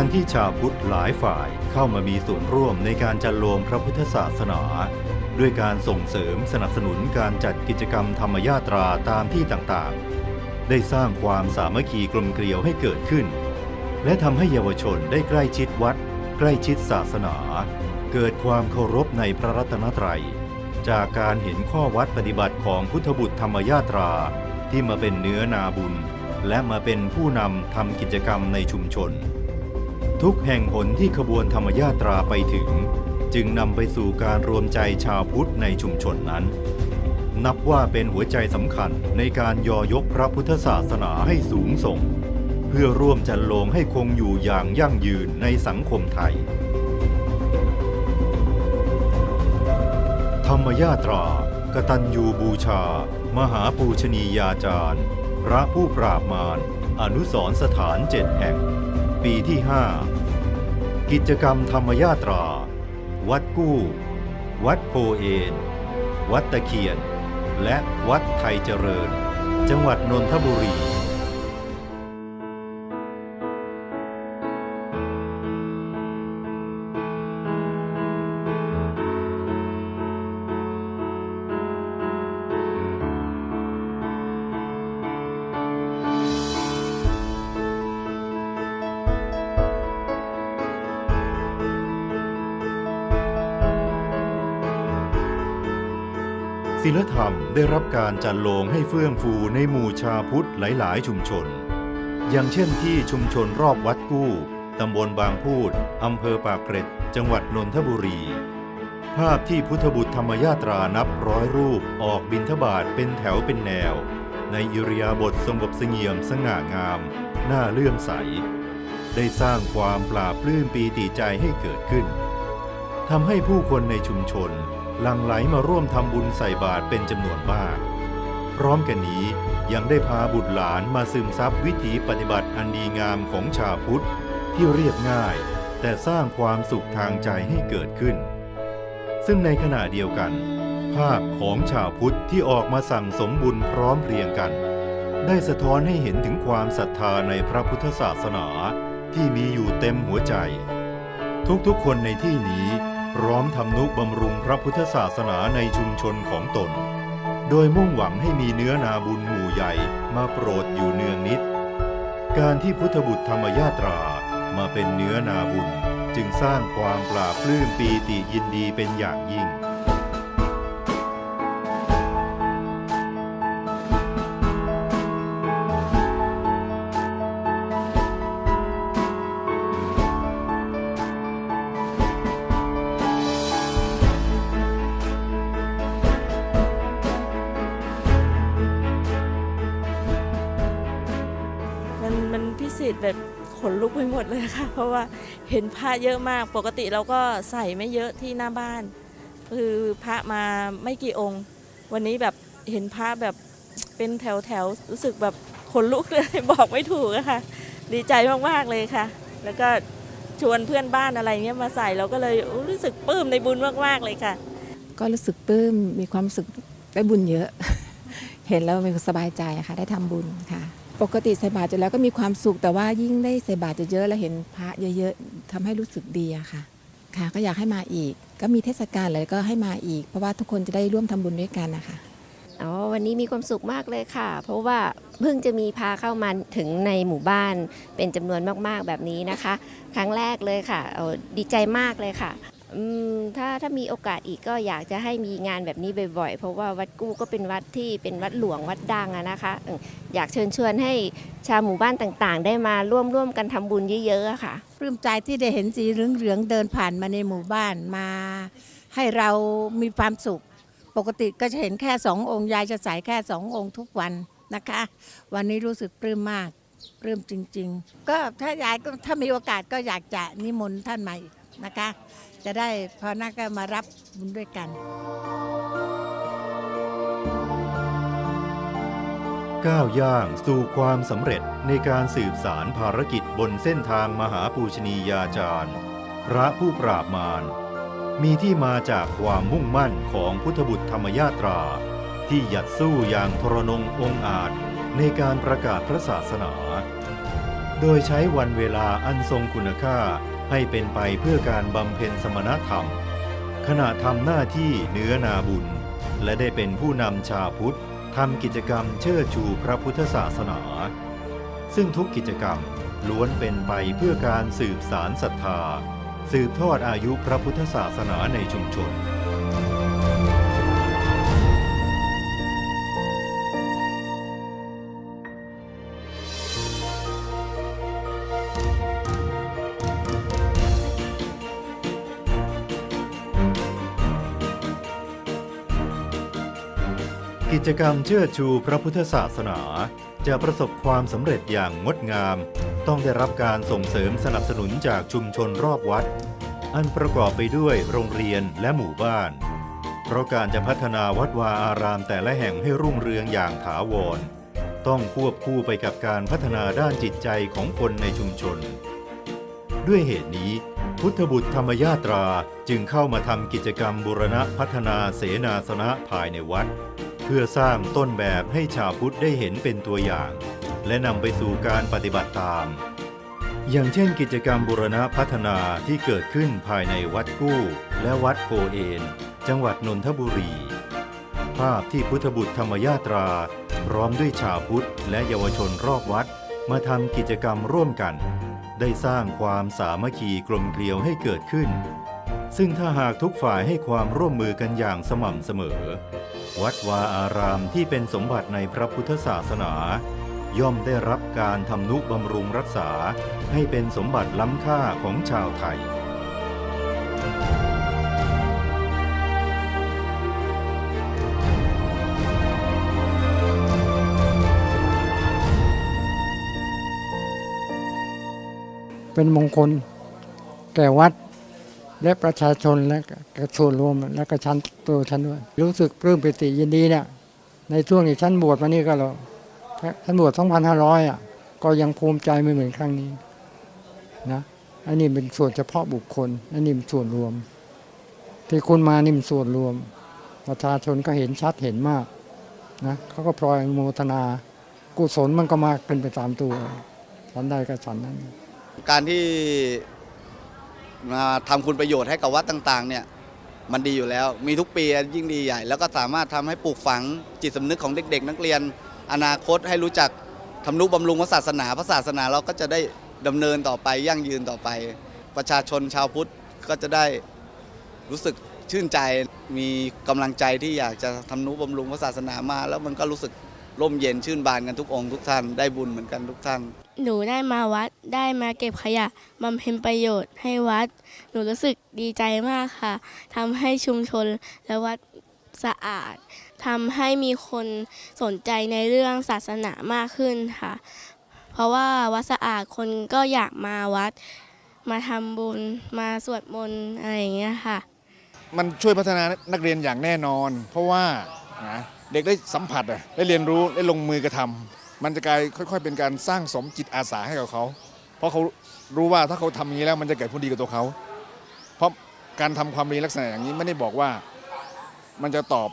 การที่ชาวพุทธหลายฝ่ายเข้ามามีส่วนร่วมในการจัดโลงพระพุทธศาสนา ด้วยการส่งเสริมสนับสนุนการจัดกิจกรรมธรรมยาตราตามที่ต่างๆ ได้สร้างความสามัคคีกลมเกลียวให้เกิดขึ้น และทำให้เยาวชนได้ใกล้ชิดวัด ใกล้ชิดศาสนา เกิดความเคารพในพระรัตนตรัย จากการเห็นข้อวัดปฏิบัติของพุทธบุตรธรรมยาตราที่มาเป็นเนื้อนาบุญ และมาเป็นผู้นำทำกิจกรรมในชุมชน ทุกแห่งหนที่ขบวนธรรมยาตราไปถึง จึงนำไปสู่การรวมใจชาวพุทธในชุมชนนั้น นับว่าเป็นหัวใจสำคัญในการยอยกพระพุทธศาสนาให้สูงส่ง เพื่อร่วมจันลงให้คงอยู่อย่างยั่งยืนในสังคมไทย ธรรมยาตรากตัญญูบูชา มหาปูชนียาจารย์ พระผู้ปราบมารอนุสรสถานเจ็ดแห่ง ปีที่ 5 กิจกรรมธรรมยาตรา วัดกู้ วัดโพเอนวัดตะเคียน และวัดไทยเจริญ จังหวัดนนทบุรี ศิลธรรมได้รับการจัดลงให้เฟื่องฟูในหมู่ชาวพุทธหลาย ๆ ชุมชน อย่างเช่นที่ชุมชนรอบวัดกู้ ตำบลบางพูด อำเภอปากเกร็ด จังหวัดนนทบุรี ภาพที่พุทธบุตรธรรมยาตรานับร้อยรูปออกบิณฑบาตเป็นแถวเป็นแนว ในอิริยาบถสงบเสงี่ยมสง่างาม น่าเลื่อมใส ได้สร้างความปราบปลื้มปีติใจให้เกิดขึ้นทำให้ผู้คนในชุมชน หลั่งไหลมาร่วมทำบุญใส่บาตรเป็นจำนวนมาก พร้อมกันนี้ยังได้พาบุตรหลานมาซึมซับวิถีปฏิบัติอันดีงามของชาวพุทธที่เรียบง่าย แต่สร้างความสุขทางใจให้เกิดขึ้น ซึ่งในขณะเดียวกัน ภาพของชาวพุทธที่ออกมาสั่งสมบุญพร้อมเพรียงกัน ได้สะท้อนให้เห็นถึงความศรัทธาในพระพุทธศาสนาที่มีอยู่เต็มหัวใจ ทุกๆคนในที่นี้ ร้อมทำนุบำรุงพระพุทธศาสนาในชุมชนของตน โดยมุ่งหวังให้มีเนื้อนาบุญหมู่ใหญ่มาโปรดอยู่เนืองนิด การที่พุทธบุตรธรรมยาตรามาเป็นเนื้อนาบุญจึงสร้างความปลาบปลื้มปีติยินดีเป็นอย่างยิ่ง เลยค่ะ เพราะว่าเห็นพระเยอะมาก ปกติเราก็ใส่ไม่เยอะที่หน้าบ้าน คือพระมาไม่กี่องค์ วันนี้แบบเห็นพระแบบเป็นแถวแถวๆรู้สึกแบบขนลุกเลยบอกไม่ถูกอะค่ะ ดีใจมากๆเลยค่ะ แล้วก็ชวนเพื่อนบ้านอะไรเงี้ยมาใส่เราก็เลยรู้สึกปลื้มในบุญมากๆเลยค่ะ ก็รู้สึกปลื้มมีความรู้สึกได้บุญเยอะ เห็นแล้วมีสบายใจค่ะ ได้ทำบุญค่ะ ปกติใส่บาตรอยู่แล้วก็มีความสุขแต่ว่ายิ่งได้ใส่บาตรเยอะๆแล้วเห็นพระเยอะๆทำให้รู้สึกดีอะค่ะ ค่ะ ก็อยากให้มาอีก ก็มีเทศกาลอะไรก็ให้มาอีก เพราะว่าทุกคนจะได้ร่วมทำบุญด้วยกันนะคะอ๋อวันนี้มีความสุขมากเลยค่ะ เพราะว่าเพิ่งจะมีพาเข้ามาถึงในหมู่บ้านเป็นจำนวนมากๆแบบนี้นะคะ ครั้งแรกเลยค่ะดีใจมากเลยค่ะ ถ้าถ้ามีโอกาสอีกก็อยากจะให้มีงานแบบนี้บ่อยๆ เพราะว่าวัดกู้ก็เป็นวัดที่เป็นวัดหลวงวัดดังนะคะ อยากเชิญชวนให้ชาวหมู่บ้านต่างๆ ได้มาร่วมร่วมกันทำบุญเยอะๆค่ะปลื้มใจที่ได้เห็นสีเหลืองๆเดินผ่านมาในหมู่บ้านมา ให้เรามีความสุข ปกติก็จะเห็นแค่สององค์ยายจะใส่แค่สององค์ทุกวันนะคะ วันนี้รู้สึกปลื้มมากปลื้มจริง ๆ ก็ถ้ายายก็ถ้ามีโอกาสก็อยากจะนิมนต์ท่านมาอีกนะคะ จะได้พอนักก็มารับบุญด้วยกัน ก้าวย่างสู่ความสำเร็จในการสืบสารภารกิจบนเส้นทางมหาปูชนียาจารย์ พระผู้ปราบมารมีที่มาจากความมุ่งมั่นของพุทธบุตรธรรมยาตรา ที่หยัดสู้อย่างทรนงองอาจในการประกาศพระศาสนา โดยใช้วันเวลาอันทรงคุณค่า ให้เป็นไปเพื่อการบำเพ็ญสมณธรรม ขณะทำหน้าที่เนื้อนาบุญ และได้เป็นผู้นำชาพุทธทำกิจกรรมเชิดชูพระพุทธศาสนา ซึ่งทุกกิจกรรมล้วนเป็นไปเพื่อการสืบสารศรัทธา สืบทอดอายุพระพุทธศาสนาในชุมชน กิจกรรมเชิดชูพระพุทธศาสนา จะประสบความสำเร็จอย่างงดงาม ต้องได้รับการส่งเสริมสนับสนุนจากชุมชนรอบวัด อันประกอบไปด้วยโรงเรียนและหมู่บ้าน เพราะการจะพัฒนาวัดวาอารามแต่ละแห่งให้รุ่งเรืองอย่างถาวร ต้องควบคู่ไปกับการพัฒนาด้านจิตใจของคนในชุมชน ด้วยเหตุนี้ พุทธบุตรธรรมยาตราจึงเข้ามาทำกิจกรรมบูรณะพัฒนาเสนาสนะภายในวัด พื่อสร้างต้นแบบให้ชาวพุทธได้เห็นเป็นตัวอย่าง และนำไปสู่การปฏิบัติตาม อย่างเช่นกิจกรรมบูรณะพัฒนาที่เกิดขึ้นภายในวัดกู้ และวัดโพเอน จังหวัดนนทบุรี ภาพที่พุทธบุตรธรรมยาตรา พร้อมด้วยชาวพุทธและเยาวชนรอบวัด มาทำกิจกรรมร่วมกัน ได้สร้างความสามัคคีกลมเกลียวให้เกิดขึ้น ซึ่งถ้าหากทุกฝ่ายให้ความร่วมมือกันอย่างสม่ำเสมอ วัดวาอารามที่เป็นสมบัติในพระพุทธศาสนา ย่อมได้รับการทำนุบำรุงรักษา ให้เป็นสมบัติล้ำค่าของชาวไทยเป็นมงคลแก่วัด และประชาชนและกระส่วนรวมและกระชันตัวฉันด้วย รู้สึกปลื้มปิติยินดีเนี่ยในช่วงที่ฉันบวชมานี่ก็แล้วฉันบวช2,500อะก็ยังภูมิใจไม่เหมือนครั้งนี้นะอันนี้เป็นส่วนเฉพาะบุคคล อันนี้เป็นส่วนรวม ที่คุณมานี่เป็นส่วนรวม ประชาชนก็เห็นชัดเห็นมากนะเขาก็พลอยโมทนา กุศลมันก็มากเป็นไปตามตัวฉันได้ก็ฉันนั้น การที่ มาทำคุณประโยชน์ให้กับวัดต่างๆเนี่ยมันดีอยู่แล้ว มีทุกปียิ่งดีใหญ่ แล้วก็สามารถทำให้ปลูกฝังจิตสำนึกของเด็ก ๆ นักเรียน อนาคตให้รู้จักทำนุบำรุงพระศาสนาพระศาสนาเราก็จะได้ดำเนินต่อไปยั่งยืนต่อไป ประชาชนชาวพุทธก็จะได้รู้สึกชื่นใจมีกำลังใจที่อยากจะทำนุบำรุงพระศาสนามา แล้วมันก็รู้สึก ร่มเย็นชื่นบานกันทุกองค์ทุกท่านได้บุญเหมือนกันทุกท่าน หนูได้มาวัดได้มาเก็บขยะบำเพ็ญประโยชน์ให้วัด หนูรู้สึกดีใจมากค่ะทำให้ชุมชนและวัดสะอาดทำให้มีคนสนใจในเรื่องศาสนามากขึ้นค่ะ เพราะว่าวัดสะอาดคนก็อยากมาวัด มาทำบุญมาสวดมนต์อะไรอย่างเงี้ยค่ะ มันช่วยพัฒนานักเรียนอย่างแน่นอน เพราะว่านะ เด็กได้สัมผัสอะได้เรียนรู้ได้ลงมือกระทำมันจะกลายค่อย ๆ เป็นการสร้างสมจิตอาสาให้กับเขา เพราะเขารู้ว่าถ้าเขาทำอย่างนี้แล้วมันจะเกิดผลดีกับตัวเขา เพราะการทำความดีลักษณะอย่างนี้ไม่ได้บอกว่ามันจะตอบ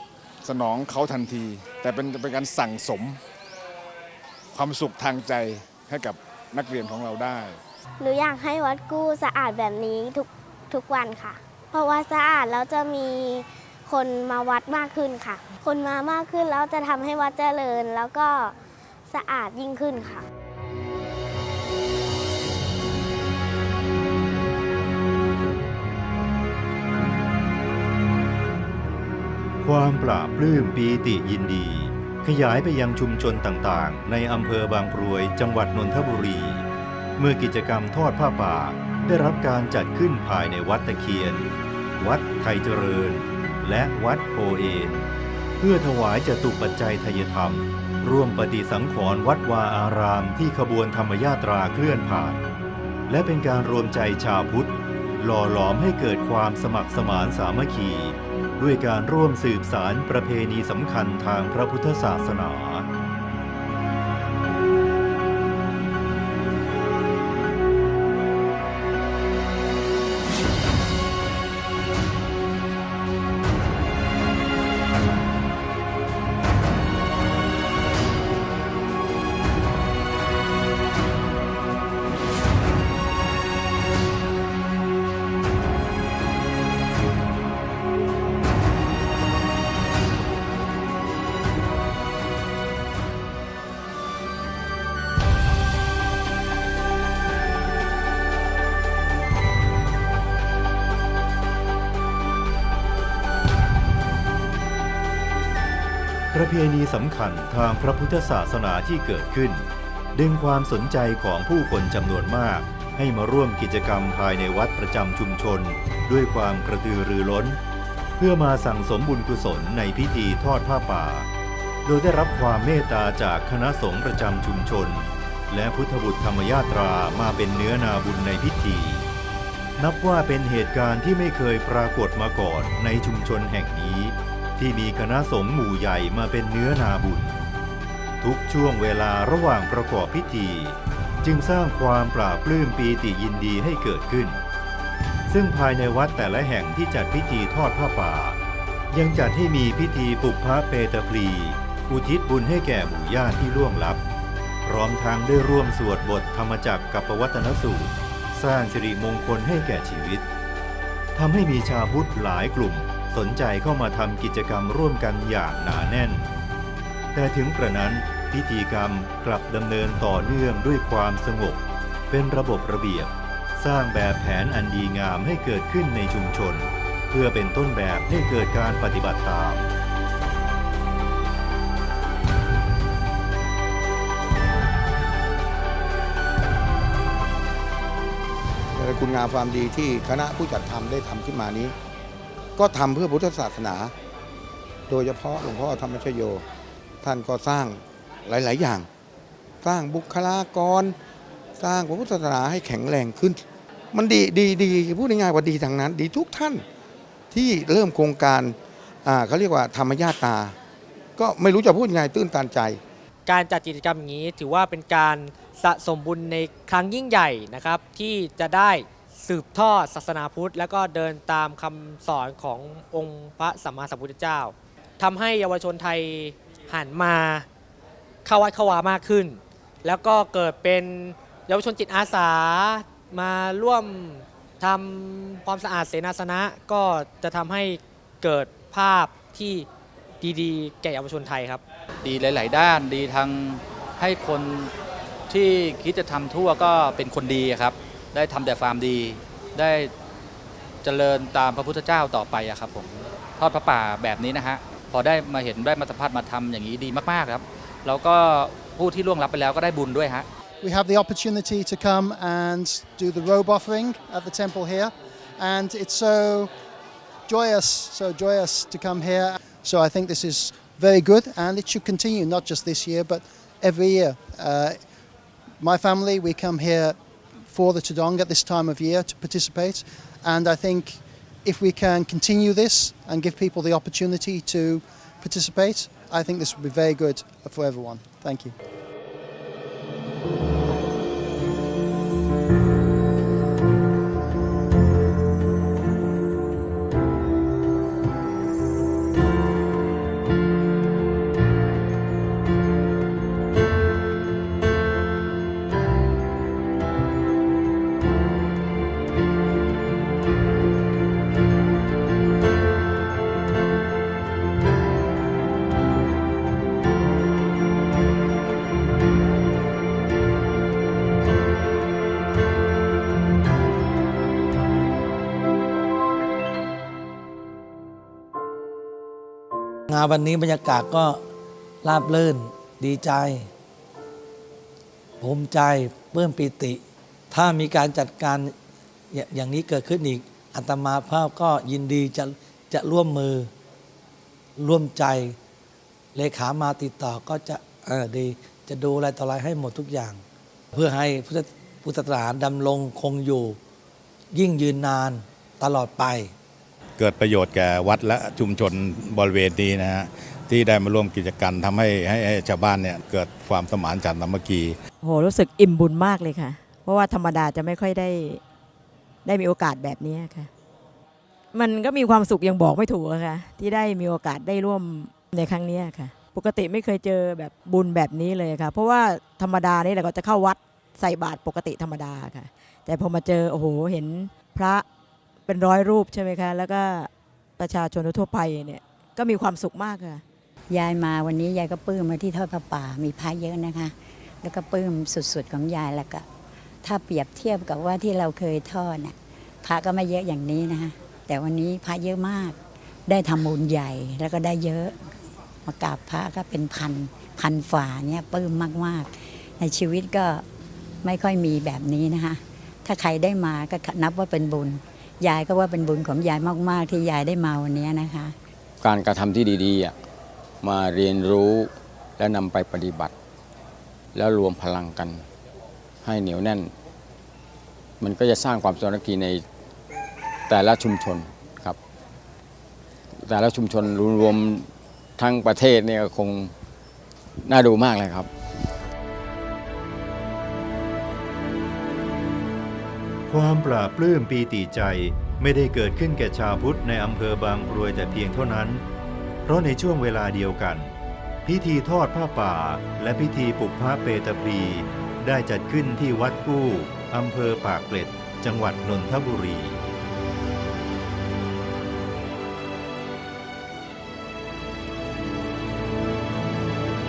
สนองเขาทันที แต่เป็นเป็นการสั่งสม ความสุขทางใจให้กับนักเรียนของเราได้หนูอยากให้วัดกู้สะอาดแบบนี้ทุกทุกวันค่ะ เพราะว่าสะอาดแล้วจะมี คนมาวัดมากขึ้นค่ะ คนมามากขึ้นแล้วจะทำให้วัดเจริญ แล้วก็สะอาดยิ่งขึ้นค่ะ ความปราบปลื้มปีติยินดี ขยายไปยังชุมชนต่างๆ ในอำเภอบางกรวยจังหวัดนนทบุรี เมื่อกิจกรรมทอดผ้าป่าได้รับการจัดขึ้นภายในวัดตะเคียน วัดไทยเจริญ และวัดโพเอนเพื่อถวายจตุปัจจัยทยธรรม ร่วมปฏิสังขรณ์วัดวาอารามที่ขบวนธรรมยาตราเคลื่อนผ่าน และเป็นการรวมใจชาวพุทธ หล่อหลอมให้เกิดความสมัครสมานสามัคคี ด้วยการร่วมสืบสารประเพณีสำคัญทางพระพุทธศาสนา ประเพณีสำคัญทางพระพุทธศาสนาที่เกิดขึ้น ดึงความสนใจของผู้คนจำนวนมาก ให้มาร่วมกิจกรรมภายในวัดประจำชุมชน ด้วยความกระตือรือร้น เพื่อมาสั่งสมบุญกุศลในพิธีทอดผ้าป่า โดยได้รับความเมตตาจากคณะสงฆ์ประจำชุมชน และพุทธบุตรธรรมยาตรามาเป็นเนื้อนาบุญในพิธี นับว่าเป็นเหตุการณ์ที่ไม่เคยปรากฏมาก่อนในชุมชนแห่งนี้ ที่มีคณะสงฆ์หมู่ใหญ่มาเป็นเนื้อนาบุญ ทุกช่วงเวลาระหว่างประกอบพิธี จึงสร้างความปราบปลื้มปีติยินดีให้เกิดขึ้น ซึ่งภายในวัดแต่ละแห่งที่จัดพิธีทอดผ้าป่า ยังจัดให้มีพิธีปุพพะเปตพลีอุทิศบุญให้แก่หมู่ญาติที่ล่วงลับ พร้อมทั้งได้ร่วมสวดบทธรรมจักรกับปวัตนสูตร สร้างสิริมงคลให้แก่ชีวิตทำให้มีชาวพุทธหลายกลุ่ม สนใจเข้ามาทำกิจกรรมร่วมกันอย่างหนาแน่น แต่ถึงกระนั้นพิธีกรรมกลับดำเนินต่อเนื่องด้วยความสงบ เป็นระบบระเบียบ สร้างแบบแผนอันดีงามให้เกิดขึ้นในชุมชน เพื่อเป็นต้นแบบให้เกิดการปฏิบัติตามคุณงามความดีที่คณะผู้จัดทำได้ทำขึ้นมานี้ ก็ทำเพื่อพุทธศาสนา โดยเฉพาะหลวงพ่อธรรมชโย ท่านก็สร้างหลาย ๆ อย่าง สร้างบุคลากร สร้างพระพุทธศาสนาให้แข็งแรงขึ้น มันดีดีดีพูดง่ายๆว่าดีทางนั้น ดีทุกท่านที่เริ่มโครงการเขาเรียกว่าธรรมญาตา ก็ไม่รู้จะพูดยังไงตื้นตันใจ การจัดกิจกรรมอย่างนี้ถือว่าเป็นการสะสมบุญในครั้งยิ่งใหญ่นะครับ ที่จะได้ สืบทอดศาสนาพุทธ แล้วก็เดินตามคำสอนขององค์พระสัมมาสัมพุทธเจ้าทำให้เยาวชนไทยหันมาเข้าวัดเข้าวามากขึ้น แล้วก็เกิดเป็นเยาวชนจิตอาสามาร่วมทำความสะอาดเสนาสนะก็จะทำให้เกิดภาพที่ดีๆ แก่เยาวชนไทยครับ ดีหลาย ๆ ด้านดีทั้งให้คนที่คิดจะทำทั่วก็เป็นคนดีครับ ได้ทำแต่ความดี ได้เจริญตามพระพุทธเจ้าต่อไปอะครับผมทอดพระป่าแบบนี้นะฮะพอได้มาเห็นได้มาสัมผัสมาทำอย่างนี้ดีมากๆครับแล้วก็ผู้ที่ล่วงลับไปแล้วก็ได้บุญด้วยฮะ We have the opportunity to come and do the robe offering at the temple here, and it's so joyous, so joyous to come here. So I think this is very good, and it should continue not just this year, but every year. Uh, my family, we come here for the Tudong at this time of year to participate, and I think if we can continue this and give people the opportunity to participate, I think this will be very good for everyone. Thank you. วันนี้บรรยากาศก็ราบรื่น ดีใจ ภูมิใจเพิ่มปิติ ถ้ามีการจัดการอย่าอย่างนี้เกิดขึ้นอีกอัตมาภาพก็ยินดีจะจะร่วมมือร่วมใจเลขามาติดต่อก็จะเออดีจะดูอะไรต่ออะไรให้หมดทุกอย่าง เพื่อให้พุทธพุทธศาสนาดำรงคงอยู่ ยิ่งยืนนานตลอดไป เกิดประโยชน์แก่วัดและชุมชนบริเวณนี้นะฮะที่ได้มาร่วมกิจกรรมทำให้ให้ให้ชาวบ้านเนี่ยเกิดความสมานฉันท์สามัคคีโหรู้สึกอิ่มบุญมากเลยค่ะ เพราะว่าธรรมดาจะไม่ค่อยได้ได้มีโอกาสแบบนี้ค่ะ มันก็มีความสุขยังบอกไม่ถูกค่ะที่ได้มีโอกาสได้ร่วมในครั้งนี้ค่ะ ปกติไม่เคยเจอแบบบุญแบบนี้เลยค่ะ เพราะว่าธรรมดานี่แหละก็จะเข้าวัดใส่บาตรปกติธรรมดาค่ะ แต่พอมาเจอโอ้โหเห็นพระ เป็นร้อยรูปใช่ไหมคะ แล้วก็ประชาชนทั่วไปเนี่ยก็มีความสุขมากค่ะ ยายมาวันนี้ยายก็ปลื้มมาที่ทอดผ้าป่ามีพระเยอะนะคะ แล้วก็ปลื้มสุดๆของยายแล้วก็ ถ้าเปรียบเทียบกับว่าที่เราเคยทอดน่ะพระก็ไม่เยอะอย่างนี้นะคะ แต่วันนี้พระเยอะมาก ได้ทำบุญใหญ่แล้วก็ได้เยอะ มากราบพระก็เป็นพันพันฝ่าเนี่ยปลื้มมากๆ ในชีวิตก็ไม่ค่อยมีแบบนี้นะคะ ถ้าใครได้มาก็นับว่าเป็นบุญ ยายก็ว่าเป็นบุญของยายมาก ๆ ที่ยายได้มาวันนี้นะคะ การกระทำที่ดีๆมาเรียนรู้และนำไปปฏิบัติ แล้วรวมพลังกันให้เหนียวแน่น มันก็จะสร้างความสามัคคีในแต่ละชุมชนครับ แต่ละชุมชนรวมๆทั้งประเทศเนี่ยคงน่าดูมากเลยครับ ความปราบปลื้มปีติใจไม่ได้เกิดขึ้นแก่ชาวพุทธในอำเภอบางกรวยแต่เพียงเท่านั้น เพราะในช่วงเวลาเดียวกัน พิธีทอดผ้าป่า และพิธีปลุกพระเปตพรีได้จัดขึ้นที่วัดกู้อำเภอปากเกร็ด จังหวัดนนทบุรี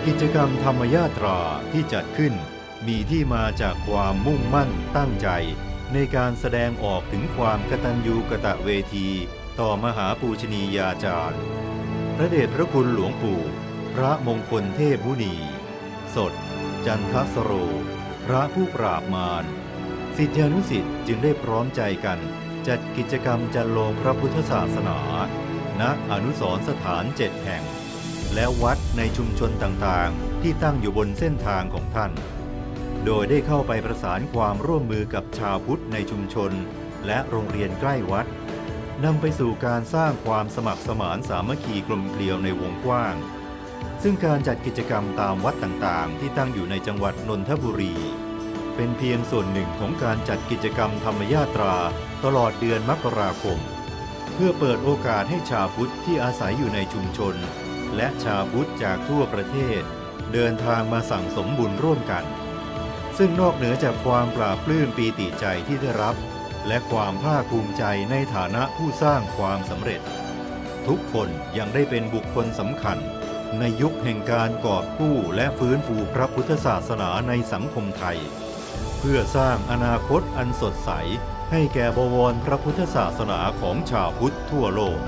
กิจกรรมธรรมยาตราที่จัดขึ้นมีที่มาจากความมุ่งมั่นตั้งใจ ในการแสดงออกถึงความกตัญญูกะตะเวที ต่อมหาปูชนียาจารย์ พระเดชพระคุณหลวงปู่ พระมงคลเทพมุนี สด จันทสโร พระผู้ปราบมารสิทธิานุสิทธิ์จึงได้พร้อมใจกันจัดกิจกรรมจันโลงพระพุทธศาสนา ณ อนุสรสถานเจ็ดแห่ง และวัดในชุมชนต่างๆ ที่ตั้งอยู่บนเส้นทางของท่าน โดยได้เข้าไปประสานความร่วมมือกับชาวพุทธในชุมชน และโรงเรียนใกล้วัดนำไปสู่การสร้างความสมัครสมานสามัคคีกลมเกลียวในวงกว้าง ซึ่งการจัดกิจกรรมตามวัดต่างๆ ที่ตั้งอยู่ในจังหวัดนนทบุรี เป็นเพียงส่วนหนึ่งของการจัดกิจกรรมธรรมยาตราตลอดเดือนมกราคม เพื่อเปิดโอกาสให้ชาวพุทธที่อาศัยอยู่ในชุมชน และชาวพุทธจากทั่วประเทศ เดินทางมาสั่งสมบุญร่วมกัน ซึ่งนอกเหนือจากความปราบปลื้มปีติใจที่ได้รับ และความภาคภูมิใจในฐานะผู้สร้างความสำเร็จ ทุกคนยังได้เป็นบุคคลสำคัญ ในยุคแห่งการกอบกู้และฟื้นฟูพระพุทธศาสนาในสังคมไทย เพื่อสร้างอนาคตอันสดใส ให้แก่บวรพระพุทธศาสนาของชาวพุทธทั่วโลก